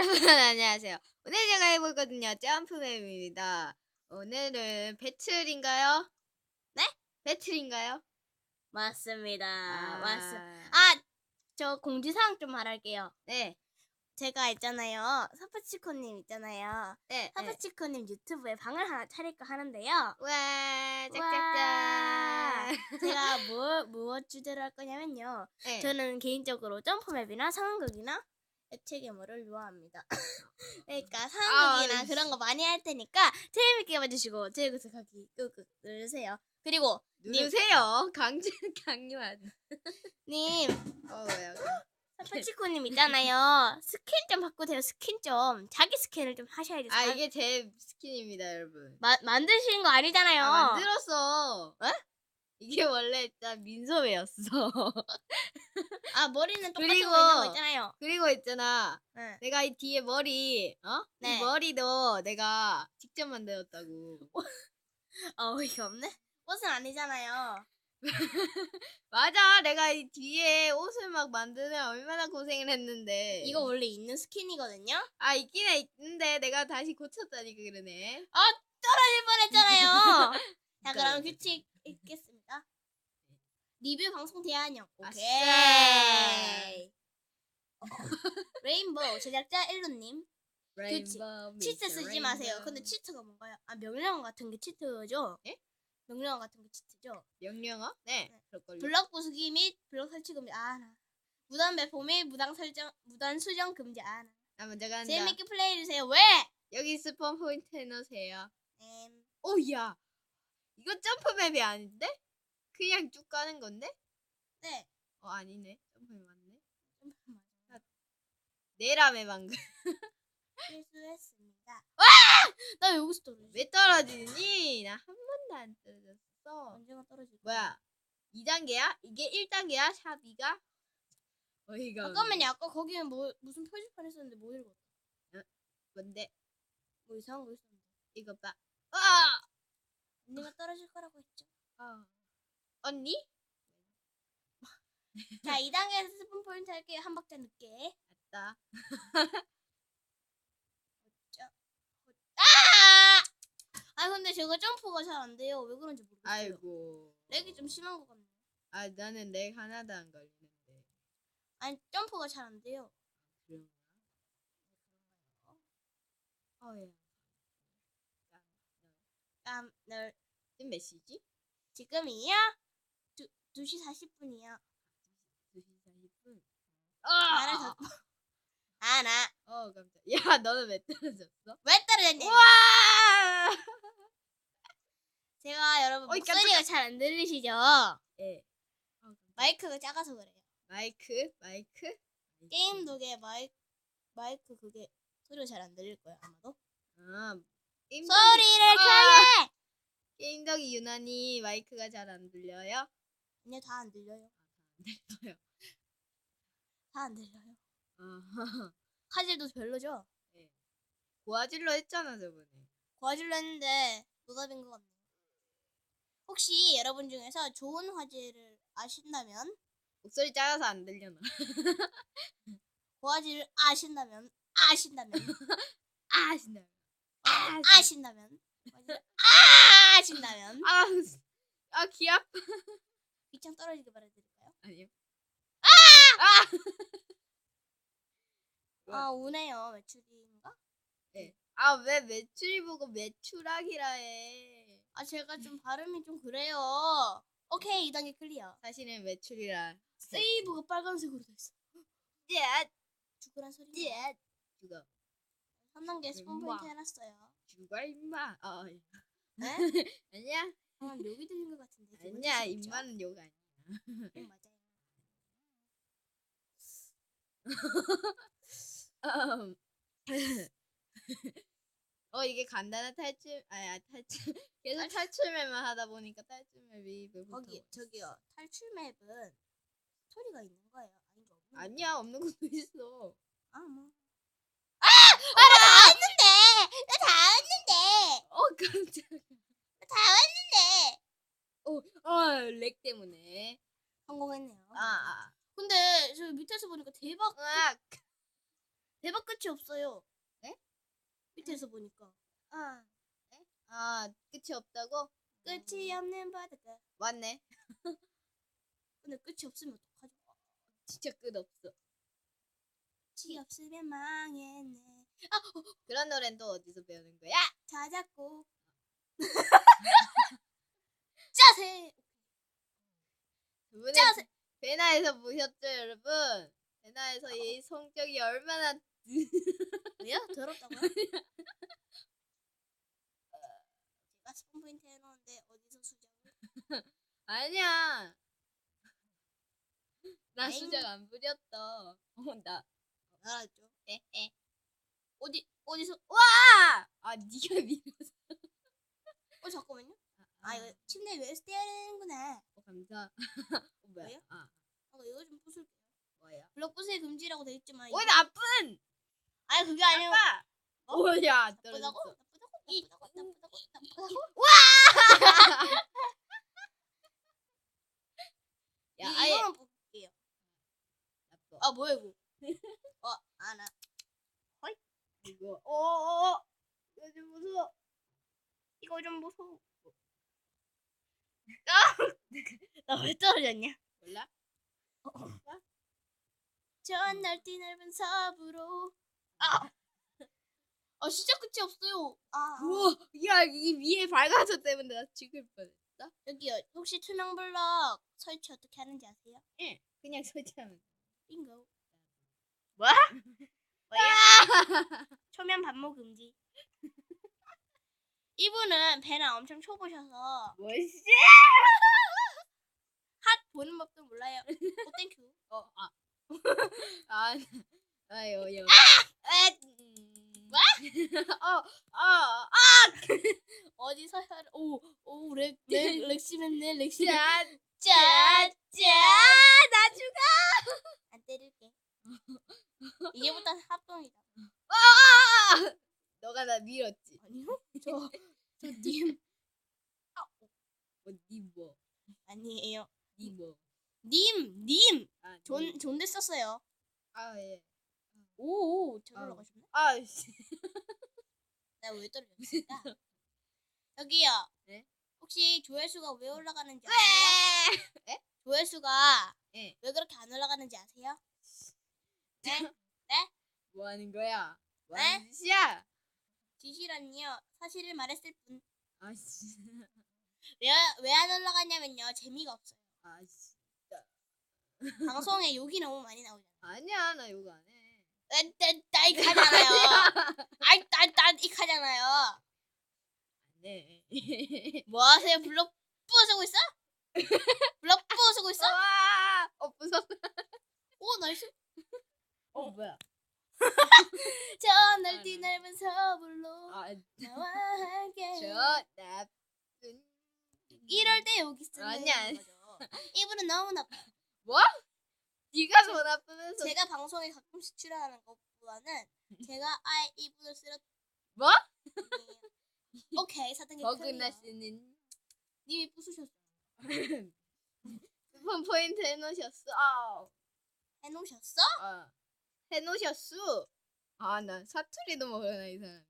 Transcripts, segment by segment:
여러분 안녕하세요. 오늘 제가 해볼 거든요. 점프맵입니다. 오늘은 배틀인가요? 네? 배틀인가요? 맞습니다. 아, 맞습니다. 아, 저 공지사항 좀 말할게요. 네. 제가 있잖아요. 사파치코님 있잖아요. 네. 네. 사파치코님 유튜브에 방을 하나 차릴까 하는데요. 와, 짝짝짝. 제가 뭐, 무엇 주제로 할 거냐면요. 네. 저는 개인적으로 점프맵이나 상황극이나 액체 괴물을 좋아합니다. 그러니까 상황극이나 아, 그런 거 많이 할 테니까 재밌게 봐주시고 제 구독하기 꾹꾹 누르세요. 그리고 누르세요. 강제 강요한. 님 어, 왜요? 사파치코님 있잖아요. 스킨 좀 바꾸세요. 스킨 좀 자기 스킨을 좀 하셔야죠. 아, 자- 이게 제 스킨입니다, 여러분. 마, 만드시는 거 아니잖아요. 아, 만들었어. 어? 이게 원래 일단 민소매였어. 아, 머리는 똑같은 그리고- 거 있는 거 있잖아요. 그리고 있잖아. 네. 내가 이 뒤에 머리, 어? 네. 이 머리도 내가 직접 만들었다고. 어, 어이가 없네. 옷은 아니잖아요. 맞아, 내가 이 뒤에 옷을 막 만드는 얼마나 고생을 했는데. 이거 원래 있는 스킨이거든요. 아 있긴 해, 있는데 내가 다시 고쳤다니까 그러네. 떨어질 뻔했잖아요. 자, 그럼. 규칙 읽겠습니다. 리뷰 방송. 아싸. 오케이. 어, 레인보우 제작자 일루님. 레인보우 치트 쓰지 마세요. 근데 치트가 뭔가요? 아 명령어 같은 게 치트죠? 예? 명령어 같은 게 치트죠? 명령어? 네, 네. 그럴걸요. 블럭 부수기 및 블럭 설치 금지. 아 나. 무단 배포 및 무단 설정 무단 수정 금지. 아 나. 나 먼저 간다. 재밌게 플레이 해 주세요. 왜? 여기 스폰 포인트 해놓으세요. 음, 오야, 이거 점프맵이 아닌데? 그냥 쭉 가는 건데? 네. 어 아니네, 점프맵 맞네. 내라매 방금. 실수했습니다. 나 여기서 떨어졌어. 왜 떨어지니? 나 한 번도 안 떨어졌어. 언제가 떨어질 거야? 뭐야? 2단계야? 이게 1단계야? 샵이가? 어이가 없네. 잠깐만요. 아까 거기는 뭐 무슨 표지판 했었는데 뭐 읽었어? 뭔데? 뭐 이상한 거 있었는데. 이거 봐. 아! 언니가 떨어질 거라고 했죠. 아. 언니? 자, 2단계에서 스폰 포인트 할게요. 한 박자 늦게. 맞다. 아! 아 근데 제가 점프가 잘 안 돼요. 왜 그런지 모르겠어요. 아이고. 렉이 좀 심한 것 같네요. 아 나는 렉 하나도 안 걸리는데. 아니 점프가 잘 안 돼요. 그런가? 어야. 깜, 널 지금 몇 시지? 지금이요? 두, 2시 40분이요. 2시 40분. 말을 아! 더 아, 나. 어 깜짝. 야 너는 왜 떨어졌어? 왜 떨어졌냐? 우와! 제가 여러분 어이, 목소리가 잘안 들리시죠? 예. 어. 마이크가 작아서 그래요. 마이크? 마이크? 게임 독에 마이크 마이크 그게 소리가 잘 안 들릴 거예요 아마도. 아, 게임 소리를 아! 크게. 게임덕이 유난히 마이크가 잘 안 들려요? 아니요 다안 들려요. 안 들려요. 다 안 들려요. 아, 화질도 별로죠. 고화질로 했잖아 저번에. 화질로 했는데 노답인 것 같네요. 혹시 여러분 중에서 좋은 화질을 아신다면 목소리 작아서 안 들려나? 고화질을 아신다면 아신다면 아 신나. 아, 아신다면 아신다면 아, 아 귀압. 밑창 떨어지게 바라드릴까요? 아니요. 아! 아! 아 우네요 매출인가? 아왜 매출이 보고 매출하기라 해. 아 제가 좀 발음이 좀 그래요. 오케이 2단계 클리어. 사실은 매출이라. 세이브가 빨간색으로 됐어. 예, 죽으란 소리. 예. 죽어. 3단계 스폰. 포인트 해놨어요. 죽어 임마. 어. 네? 아니야. 아 여기 들린 것 같은데. 아니야? 임마는 욕 아니야. 응, 맞아요. 어 이게 간단한 탈출 아야 탈출 계속 탈출맵만 하다 보니까 탈출맵이 왜 거기 저기요 탈출 맵은 스토리가 있는 거예요. 아닌 거 없는 거. 아니야 없는 것도 있어. 아 뭐. 아! 나 왔는데! 나 다 왔는데! 어 깜짝. 나다 왔는데! 어어렉 때문에. 성공했네요. 아 아. 근데 저 밑에서 보니까 대박 으악. 대박 끝이 없어요. 네? 밑에서 보니까 아, 에? 아 끝이 없다고? 끝이 없는 바다가. 맞네. 근데 끝이 없으면 어떡하죠? 진짜 끝 없어. 끝이 없으면 망했네. 그런 노래는 또 어디서 배우는 거야? 자작곡. 짜세. 두 분은 짜세. 베나에서 보셨죠, 여러분? 베나에서 이 성적이 얼마나 왜요? 더럽다고요? 제가 스폰 포인트 해놓은데 어디서 수작을? 아니야. 나 아잉. 수작 안 부렸어. 어, 나 알았죠? 에, 에. 어디 어디서? 와! 아, 네가 밀었어. 어 잠깐만요. 아 이거 침대 위에 서 떼야 되는구나. 어, 감사. 어, 뭐야? 뭐예요? 아, 아 이거 좀 부술게요. 뭐야? 블럭 부수기 금지라고 돼 있지만. 오, 이거- 나쁜! 아니 그게 아니고. 아빠! 어? 뭐야, 나쁘다고? 떨어졌어. 나쁘다고? 이 나쁘다고? 나쁘다고? 나쁘다고? 야, 이- 아예 이거만 볼게요. 나빠. 아 뭐야 이거? 어 아 나 이거. 어, 어, 어. 이거 좀 무서워. 이거 좀 무서워. 아! 나왜 떨어졌냐? 몰라? 저 넓디 넓은 삽으로. 아. 아 진짜 끝이 없어요. 아. 우와, 야, 이 위에 밝아서 때문에 나 죽을 뻔했다. 여기요. 혹시 투명 블럭 설치 어떻게 하는지 아세요? 응, 그냥 설치하면. 돼. 빙고. 뭐? 뭐야? 초면 반모 금지. 이분은 배나 엄청 초보셔서 뭐지? 핫 보는 법도 몰라요. 오 땡큐. 어, 아. 아, 아유, 요. 아! 에, 음. 어, 어, 아, 어디서 혈? 오 오 렉, 렉 렉시맨네 렉시맨. 짠, 짠 짠. 나 죽어. 안 때릴게. 이제부터 합동이다. 아! 너가 나 밀었지. 아니요? 저 저님 어, 니 뭐? 아니에요. 니 뭐? 님 님. 아, 니. 존 존대 썼어요. 아, 예. 오 오 잘 아. 올라가셨네. 아, 씨. 내가 왜 떨어졌을까? 여기요. 네? 혹시 조회수가 왜 올라가는지 아세요? 에? 조회수가 예. 왜 그렇게 안 올라가는지 아세요? 네? 뭐 하는 거야? 뭐 네? 하는 짓이야? 지시란요. 사실을 말했을 뿐. 아, 씨. 왜왜 안 올라가냐면요. 재미가 없어요. 아, 씨. 방송에 욕이 너무 많이 나오잖아요. 아니야, 나 욕 안 해. 딴딴딴 하잖아요. 아이 이 하잖아요. 안 해. 뭐 하세요? 블럭 부수고 있어? 블럭 부수고 있어? 와! 어, 무섭다. 오 나이스. 어, 뭐야? 저 아, 나와 함께. 저 나쁜 이럴 때 여기 쓰는 아니야. 거죠. 이분은 너무 나빠. 네가 더 나쁘면서 제가 방송에 가끔씩 출연하는 것보다는 제가 아예 이분을 쓰러 뭐? 오케이 사등이 버그나 씨는 님이 부수셨어. 스폰 포인트 해놓으셨어. 아, 해놓으셨어? 아. 해놓으셨어. 아, 나 사투리도 모르나 이 사람.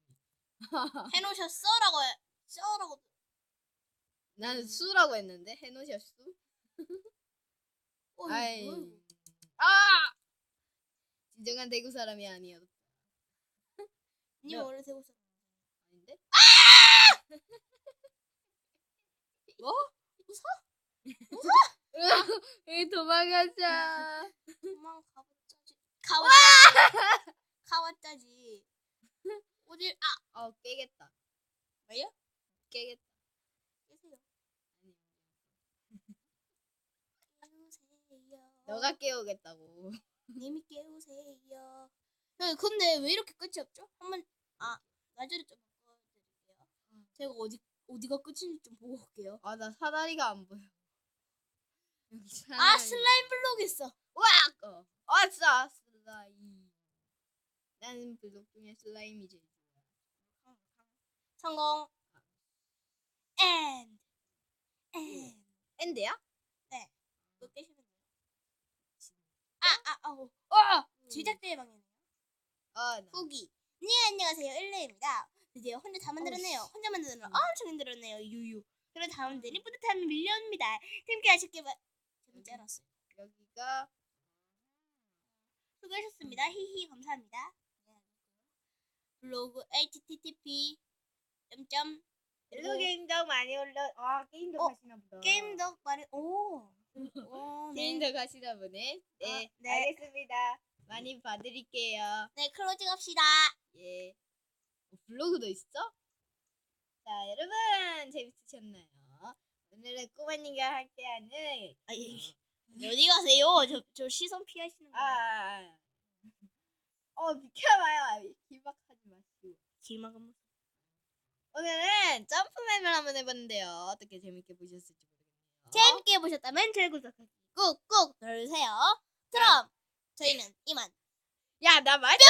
해놓으셨어 라고 해. 써라고. 나는 수라고 했는데 해놓으셨어. 어, 아이. 아, 진정한 대구 사람이 아니었. 님 야. 원래 대구 사람. 아닌데? 뭐? 여기 도망가자. 그만 가봤자지. 가봤자지. 가봤자지. 어딜 아 어, 깨겠다. 왜요? 깨겠다. 계세요. 깨우세요. 너가 깨우겠다고. 님이 깨우세요. 네, 근데 왜 이렇게 끝이 없죠? 한번 아 나중에 좀 바꿔드릴게요. 제가 어디 어디가 끝인지 좀 보고 올게요. 아, 나 사다리가 안 보여. 여기 아 사다리. 슬라임 블록 있어. 와! 어. 아싸! 슬라임. 나는 블록 중에 슬라임이 제일 좋아. 성공. and and 엔드야? 이거 깨시면 돼요. 아 아 아우. 어 제작대의 방이네요. 어, 나. 후기. 네 안녕하세요 일레입니다. 드디어 혼자 다 만들었네요. 어우씨. 혼자 만드는 거 음. 엄청 힘들었네요. 유유. 그런 다음들이 뿌듯한 밀려옵니다. 함께 하셨길 바. 재밌지 않았어요. 여기가 수고하셨습니다. 히히 감사합니다. 블로그 http 점점 일로 게임도 많이 올려. 아 게임도 어, 가시나 보다. 게임도 많이 오. 오 네. 게임도 가시나 보네. 네, 어, 네. 알겠습니다. 많이 봐드릴게요. 네 클로징 합시다. 예. 어, 블로그도 있어? 자, 여러분 재밌으셨나요? 오늘은 꼬마님과 함께하는 아, 예. 어디 가세요? 저, 저 시선 피하시는 아, 거예요. 아, 아. 어 비켜봐요. 기박하지 마시고. 길막 한번. 오늘은 점프맵을 한번 해봤는데요. 어떻게 재밌게 보셨을지 모르겠네요. 재밌게 보셨다면 제 구독하기 꾹꾹 눌러주세요. 그럼 저희는 이만 야, 나 말좀